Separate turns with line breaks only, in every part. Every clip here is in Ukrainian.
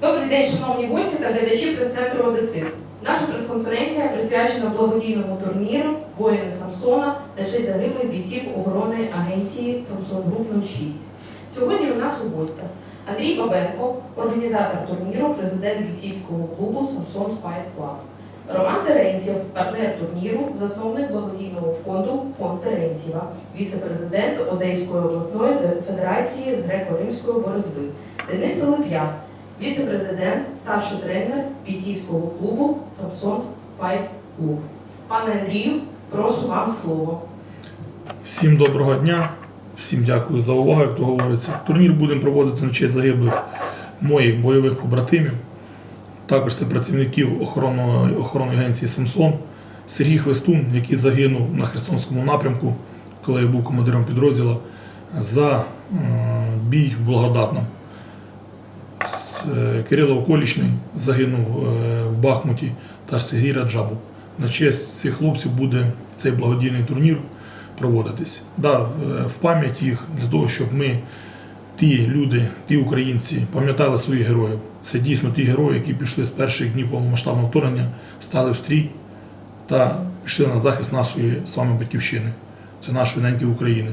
Добрий день, шановні гості та глядачі прес-центру Одесит. Наша прес-конференція присвячена благодійному турніру воїни Самсона на честь загиблих бійців оборонної агенції Самсон Груп 06. Сьогодні у нас у гостях Андрій Бабенко, організатор турніру, президент бійцівського клубу Самсон Fight Club. Роман Терентьєв, партнер турніру, засновник благодійного фонду Фонд Терентьєва, віце-президент Одеської обласної федерації з греко-римської боротьби. Денис Пилип'як, віце-президент, старший тренер бійцівського клубу Самсон Файт Клуб. Пане Андрію, прошу вам слово.
Всім доброго дня, всім дякую за увагу, як то говориться. Турнір будемо проводити на честь загиблих моїх бойових побратимів. Також це працівників охоронної, охоронної агенції Самсон, Сергій Хлестун, який загинув на Херсонському напрямку, коли я був командиром підрозділу, за е, бій в Благодатному. Е, Кирило Околічний загинув е, в Бахмуті та Сергій Раджабов. На честь цих хлопців буде цей благодійний турнір проводитись. Да, в- в пам'ять їх для того, щоб ми, ті люди, ті українці, пам'ятали своїх героїв. Це дійсно ті герої, які пішли з перших днів повномасштабного вторгнення, стали в стрій та пішли на захист нашої з вами батьківщини. Це нашої неньки України.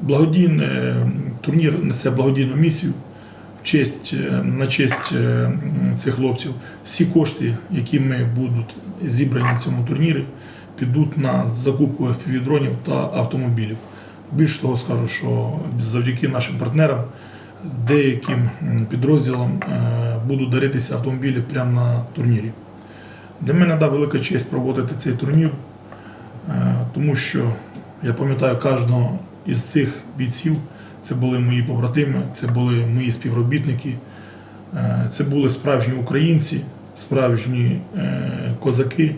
Благодійний е, турнір несе благодійну місію честь, е, на честь е, цих хлопців. Всі кошти, які ми будуть зібрані в цьому турнірі, підуть на закупку FPV-дронів та автомобілів. Більше того, скажу, що завдяки нашим партнерам, деяким підрозділам е, будуть даритися автомобілі прямо на турнірі. Для мене да, велика честь проводити цей турнір, тому що я пам'ятаю кожного із цих бійців. Це були мої побратими, це були мої співробітники, е, це були справжні українці, справжні е, козаки,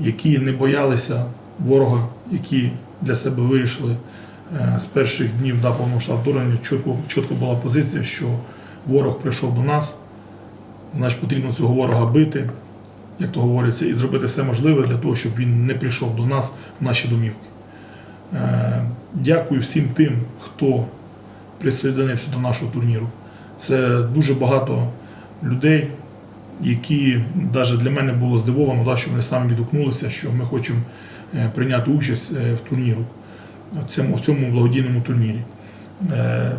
які не боялися ворога, які для себе вирішили е, з перших днів да, повномасштабного вторгнення. Чітко, чітко була позиція, що ворог прийшов до нас, значить потрібно цього ворога бити, як то говориться, і зробити все можливе для того, щоб він не прийшов до нас в наші домівки. Дякую всім тим, хто присоединився до нашого турніру. Це дуже багато людей, які навіть для мене було здивовано, що вони самі відгукнулися, що ми хочемо е, прийняти участь е, в турніру, в цьому, благодійному турнірі. Е,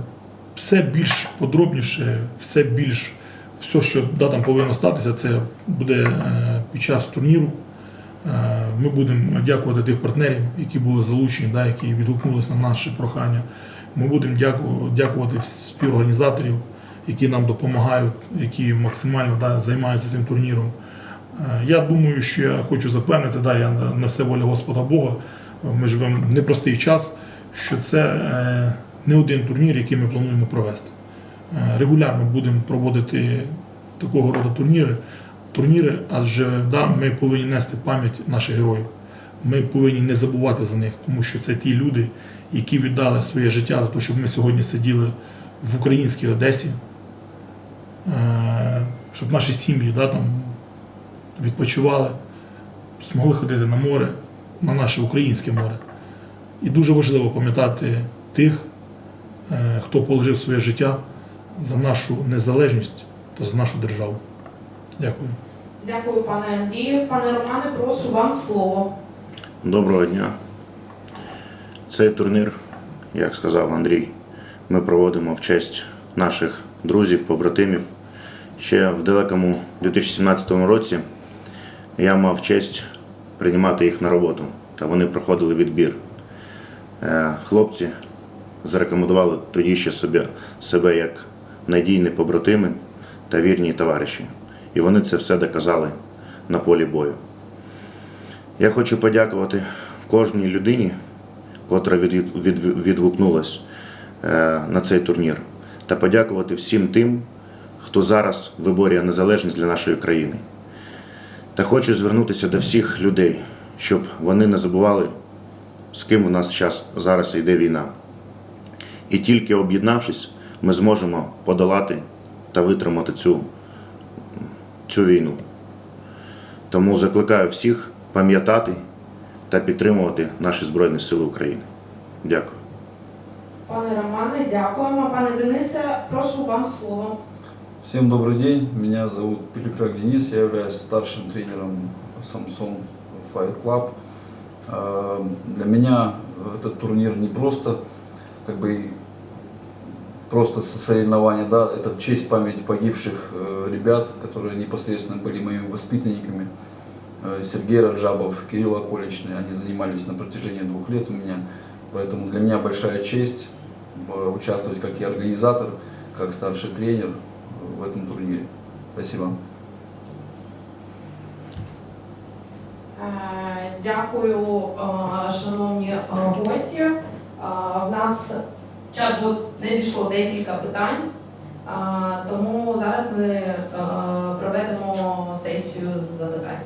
Все більш подробніше, все більш, все, що да, там повинно статися, це буде під час турніру. Ми будемо дякувати тих партнерів, які були залучені, да, які відгукнулися на наше прохання. Ми будемо дяку- дякувати співорганізаторів, які нам допомагають, які максимально да, займаються цим турніром. Е, Я думаю, що я хочу запевнити, да, я на на все воля Господа Бога. Ми живемо в непростий час, що це е, не один турнір, який ми плануємо провести. Е, Регулярно будемо проводити такого роду турніри, турніри, адже да, ми повинні нести пам'ять наших героїв. Ми повинні не забувати за них, тому що це ті люди, які віддали своє життя за те, щоб ми сьогодні сиділи в українській Одесі, е, щоб наші сім'ї да, там, відпочивали, змогли ходити на море, на наше українське море. І дуже важливо пам'ятати тих, е, хто положив своє життя за нашу незалежність та за нашу державу. Дякую.
Дякую, пане Андрію. Пане Романе, прошу вам слово.
Доброго дня. Цей турнір, як сказав Андрій, ми проводимо в честь наших друзів, побратимів. Ще в далекому 2017 році я мав честь приймати їх на роботу, та вони проходили відбір. Е, Хлопці зарекомендували тоді ще себе, себе як надійні побратими та вірні товариші. І вони це все доказали на полі бою. Я хочу подякувати кожній людині, котра від, від, відгукнулась е, на цей турнір, та подякувати всім тим, хто зараз виборює незалежність для нашої країни. Та хочу звернутися до всіх людей, щоб вони не забували, з ким у нас час зараз йде війна. І тільки об'єднавшись, ми зможемо подолати та витримати цю, цю війну. Тому закликаю всіх пам'ятати та підтримувати наші Збройні Сили України. Дякую.
Пане Романе, дякуємо. Пане Денисе, прошу вам слово.
Всем добрый день, меня зовут Пилипяк Денис, я являюсь старшим тренером Samsung Fight Club. Э, Для меня этот турнир не просто как бы просто со- соревнование, да, это в честь памяти погибших э, ребят, которые непосредственно были моими воспитанниками. Э, Сергей Раджабов, Кирилл Околичный, они занимались на протяжении двух лет у меня, поэтому для меня большая честь э, участвовать как и организатор, как старший тренер в этом турнире. Спасибо.
Е, Дякую, е, шановні е, гості. Е, В нас в чат-бот надійшло декілька питань, е, тому зараз ми е, проведемо сесію з запитань.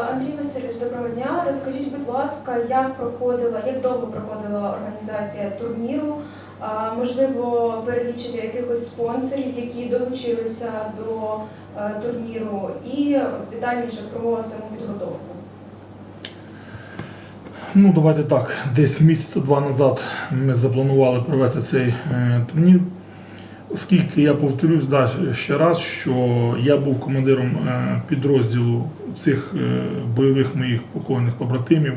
Андрій Васильович, доброго дня. Розкажіть, будь ласка, як проходила, як довго проходила організація турніру? Можливо, перелічити якихось спонсорів, які долучилися до е, турніру, і детальніше про саму підготовку.
Ну, давайте так. Десь місяця два назад ми запланували провести цей е, турнір. Оскільки я повторюсь да, ще раз, що я був командиром е, підрозділу цих е, бойових моїх покойних побратимів.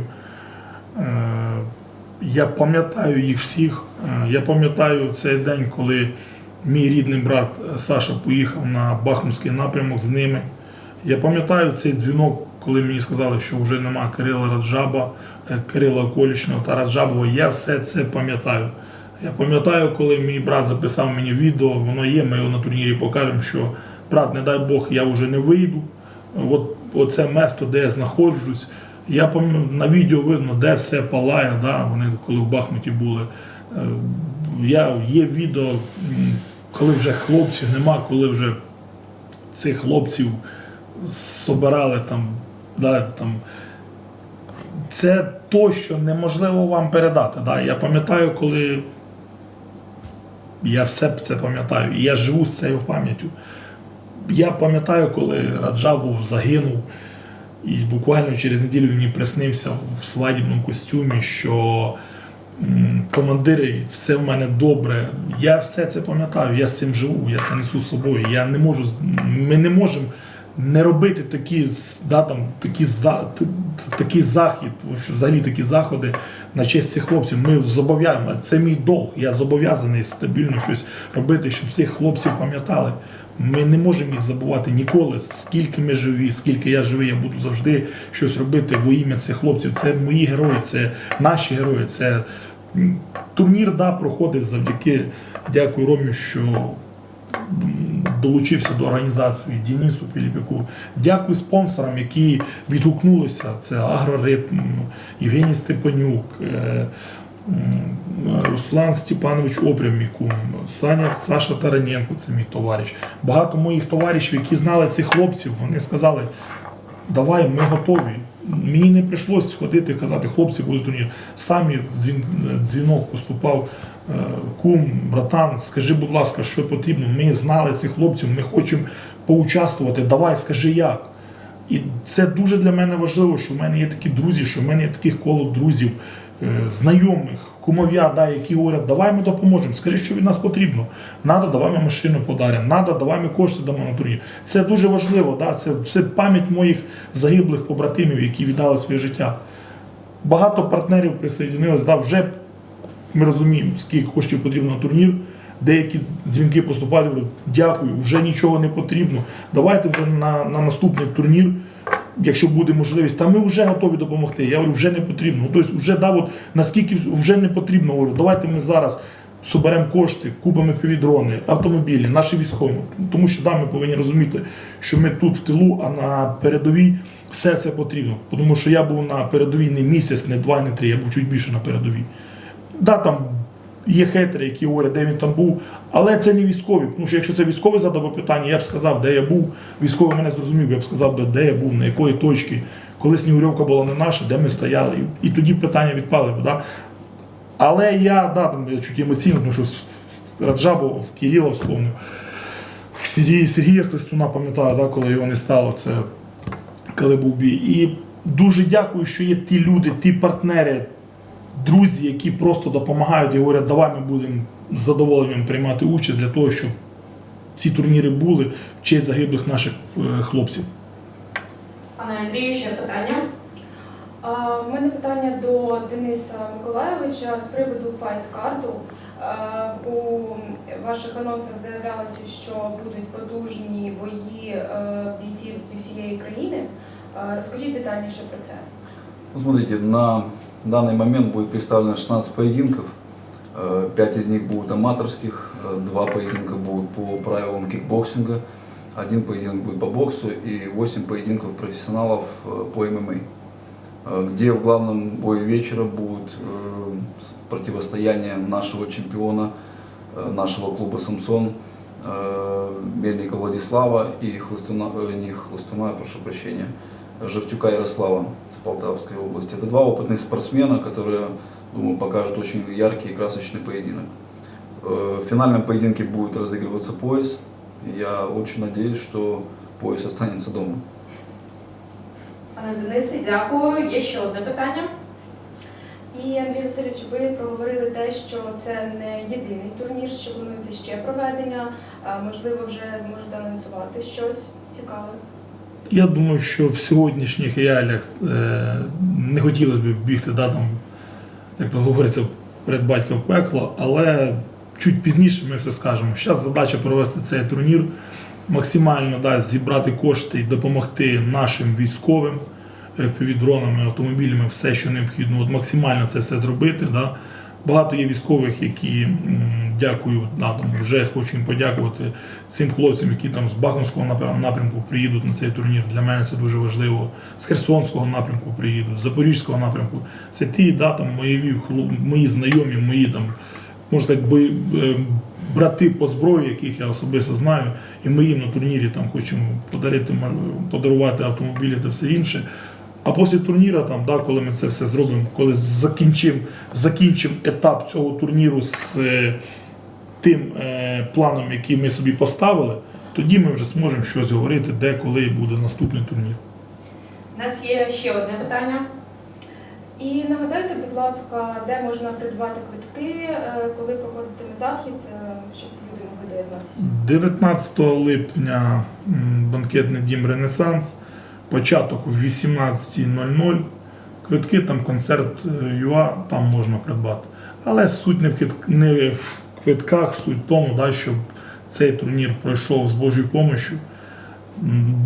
Е, я пам'ятаю їх всіх. Я пам'ятаю цей день, коли мій рідний брат Саша поїхав на Бахмутський напрямок з ними. Я пам'ятаю цей дзвінок, коли мені сказали, що вже нема Кирила Раджаба, Кирила Околічного та Раджабова. Я все це пам'ятаю. Я пам'ятаю, коли мій брат записав мені відео, воно є, ми його на турнірі покажемо, що брат, не дай Бог, я вже не вийду. От оце место, де я знаходжусь. Я пам'ятаю, на відео видно, де все палає, да, вони коли в Бахмуті були. Е, Я, є відео, коли вже хлопців нема, коли вже цих хлопців собирали там, да, там. Це то, що неможливо вам передати. Да. Я пам'ятаю, коли я все це пам'ятаю, і я живу з цією пам'яттю. Я пам'ятаю, коли Раджабов загинув, і буквально через неділю мені приснився в свадібному костюмі, що командири, все в мене добре. Я все це пам'ятаю, я з цим живу, я це несу з собою. Я не можу, ми не можемо не робити такі, да, там, такі, за- т- т- такий захід, взагалі такі заходи на честь цих хлопців. Ми зобов'язані, це мій долг. Я зобов'язаний стабільно щось робити, щоб цих хлопців пам'ятали. Ми не можемо їх забувати ніколи. Скільки ми живі, скільки я живий, я буду завжди щось робити во ім'я цих хлопців. Це мої герої, це наші герої. Це турнір да, проходив завдяки, дякую Ромі, що долучився до організації Денису Піліпяку. Дякую спонсорам, які відгукнулися. Це Агрориб, м, Євгеній Степанюк, е, Руслан Степанович Опрямікум, Саня Саша Тараненко, це мій товариш. Багато моїх товаришів, які знали цих хлопців, вони сказали, давай, ми готові. Мені не прийшлось ходити і казати, хлопці, буде турнір. Самі дзвін, дзвінок поступав. Е, Кум, братан, скажи, будь ласка, що потрібно. Ми знали цих хлопців, ми хочемо поучаствувати. Давай, скажи як. І це дуже для мене важливо, що в мене є такі друзі, що в мене є таких коло друзів, е, знайомих, кумов'я, да, які говорять, давай ми допоможемо, скажи, що від нас потрібно. Надо, давай ми машину подаримо, надо, давай ми кошти дамо на турнір. Це дуже важливо, да, це, це пам'ять моїх загиблих побратимів, які віддали своє життя. Багато партнерів присоединились, да, вже ми розуміємо, скільки коштів потрібно на турнір. Деякі дзвінки поступали, говорять, дякую, вже нічого не потрібно. Давайте вже на, на наступний турнір, якщо буде можливість, та ми вже готові допомогти. Я говорю, вже не потрібно. Ну, Тобто, вже да, от, наскільки вже не потрібно, говорю, давайте ми зараз соберемо кошти, купимо півдрони, автомобілі, наші військові. Тому що да, ми повинні розуміти, що ми тут в тилу, а на передовій все це потрібно. Тому що я був на передовій не місяць, не два, не три, я був чуть більше на передовій. Да, там є хейтери, які говорять, де він там був, але це не військові. Тому що якщо це військовий задав питання, я б сказав, де я був. Військовий мене зрозумів, я б сказав, де я був, на якої точці, коли Снігурівка була не наша, де ми стояли. І тоді питання відпали. Да? Але я, да, там, я чуть емоційно, тому що Раджабов, Кирила вспомнив. Сергія, Сергія Христуна пам'ятаю, да, коли його не стало, це коли був бій. І дуже дякую, що є ті люди, ті партнери, друзі, які просто допомагають і говорять, давай ми будемо з задоволенням приймати участь для того, щоб ці турніри були в честь загиблих наших е, хлопців.
Пане Андрію, ще питання.
В мене питання до Дениса Миколаєвича з приводу файт-карту. У ваших анонсах заявлялося, що будуть потужні бої е, бійців зі всієї країни. Розкажіть детальніше про це.
Смотрите, на данный момент будет представлено 16 поединков. 5 из них будут аматорских, 2 поединка будут по правилам кикбоксинга, один поединок будет по боксу и 8 поединков профессионалов э, по ММА. Э, Где в главном бое вечера будет э, противостояние нашего чемпиона, э, нашего клуба «Самсон», э, Мельника Владислава и Хлыстуна, э, не Хлыстуна, прошу прощения, Жевтюка Ярослава с Полтавской области. Это два опытных спортсмена, которые, думаю, покажут очень яркий и красочный поединок. Э, В финальном поединке будет разыгрываться пояс. И Я очень надеюсь, что пояс останется дома.
Пане Денисе, дякую. Є ще одне питання.
І Андрій Васильович, ви проговорили те, що це не єдиний турнір, що планується ще проведення. А, Можливо, вже зможете анонсувати щось цікаве.
Я думаю, що в сьогоднішніх реаліях е, не хотілося б бігти, да, там, як то говориться, перед батька в пекло, але чуть пізніше ми все скажемо. Зараз задача провести цей турнір, максимально да, зібрати кошти і допомогти нашим військовим FPV дронами, автомобілями, все, що необхідно. От максимально це все зробити. Да. Багато є військових, які дякую, там, вже хочу їм подякувати цим хлопцям, які там з Бахмутського напрямку приїдуть на цей турнір. Для мене це дуже важливо. З Херсонського напрямку приїдуть, з Запорізького напрямку. Це ті да, там, мої, мої знайомі, мої там, можна сказати, бої- е, брати по зброї, яких я особисто знаю, і ми їм на турнірі там хочемо подарити, подарувати автомобілі та все інше. А після турніру, там, да, коли ми це все зробимо, коли закінчимо закінчим етап цього турніру з е, тим е, планом, який ми собі поставили, тоді ми вже зможемо щось говорити, де, коли буде наступний турнір.
У нас є ще одне питання.
І нагадайте, будь ласка, де можна придбати квитки, е, коли проходитиме захід, е, щоб люди могли доєднатися.
19 липня банкетний дім Ренесанс, початок о 18.00. Квитки, там концерт е, ЮА, там можна придбати. Але суть в, не в квитках, суть в тому, да, щоб цей турнір пройшов з Божою допомогою.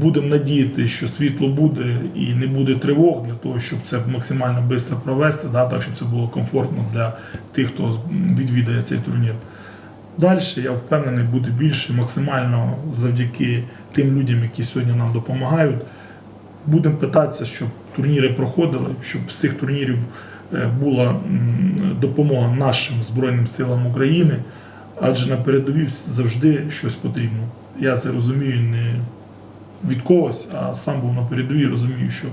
Будемо надіяти, що світло буде і не буде тривог для того, щоб це максимально швидко провести, да, так щоб це було комфортно для тих, хто відвідає цей турнір. Далі я впевнений буде більше максимально завдяки тим людям, які сьогодні нам допомагають. Будемо питатися, щоб турніри проходили, щоб з цих турнірів е, була допомога нашим Збройним силам України, адже на передовій завжди щось потрібно. Я це розумію не від когось, а сам був на передовій, розумію, що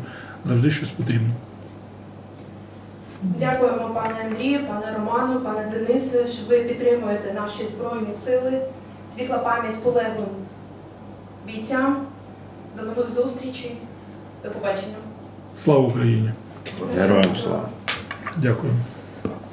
завжди щось потрібно.
Дякуємо пане Андрію, пане Роману, пане Денисе, що ви підтримуєте наші збройні сили. Світла пам'ять полеглим бійцям. До нових зустрічей. До побачення.
Слава Україні!
Героям слава!
Дякую.